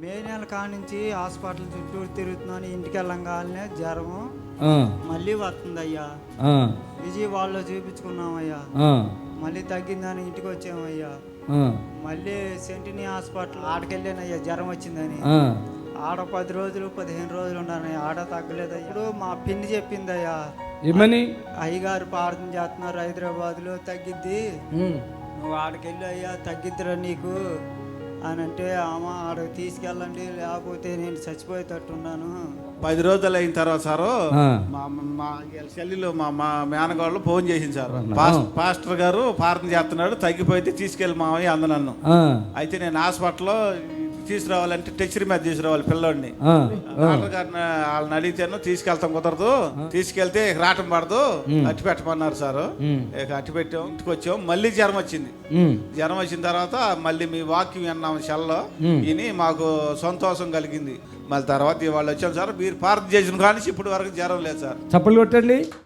మే నెల కానించి హాస్పిటల్ చుట్టూ తిరుగుతున్నాను ఇంటికి వెళ్ళంగానే జ్వరము. మళ్ళీ వస్తుందయ్యా. ఆ, విజయవాడలో చూపించుకున్నామయ్యా. ఆ, మళ్ళీ తగ్గిందని ఇంటికి వచ్చామయ్యా. మళ్ళీ సెంటినీ హాస్పిటల్ ఆడకెళ్ళానయ్యా జ్వరం వచ్చిందని. ఆడ పది రోజులు పదిహేను రోజులు ఉన్నానయ్యా ఆడ తగ్గలేదు ఇప్పుడు మా పిన్ని చెప్పిందయ్యా. ఏమని? అయ్యగారు ప్రార్థన చేస్తున్నారు హైదరాబాద్లో తగ్గిద్ది. ఉమ్, నువ్వు ఆడకెళ్ళి అయ్యా తగ్గిద్దిరా నీకు. అని అంటే అమ్మ ఆడకి తీసుకెళ్ళండి లేకపోతే నేను చచ్చిపోయేటట్టున్నాను. పది రోజులు అయిన తర్వాత సారు. మా మా చెల్లిలో మా మా మేనగాళ్ళు ఫోన్ చేసింది సార్. పాస్- పాస్టర్ గారు ప్రార్థన చేస్తున్నాడు తగ్గిపోతే తీసుకెళ్ళి మామయ్య అంద నన్ను ఆ, అయితే నేను హాస్పిటల్లో తీసుకురావాలంటే టెక్చర్ మీద తీసుకురావాలి పిల్లోడిని. డాక్టర్ గారిని వాళ్ళని అడిగితేను తీసుకెళ్తాం కుదరదు తీసుకెళ్తే రావటం పడదు అట్టి పెట్టమన్నారు సార్. ఇక అట్టి పెట్టాం ఇంటికి వచ్చాం మళ్ళీ జ్వరం వచ్చింది. జ్వరం వచ్చిన తర్వాత మళ్ళీ మీ వాక్యం విన్నాం సెల్లో. మ్. విని మాకు సంతోషం కలిగింది. మళ్ళీ తర్వాత ఇవాళ వచ్చాం సార్ మీరు ప్రార్థన చేసిన కానీ ఇప్పటి వరకు జ్వరం లేదు సార్. చప్పట్లు కొట్టండి.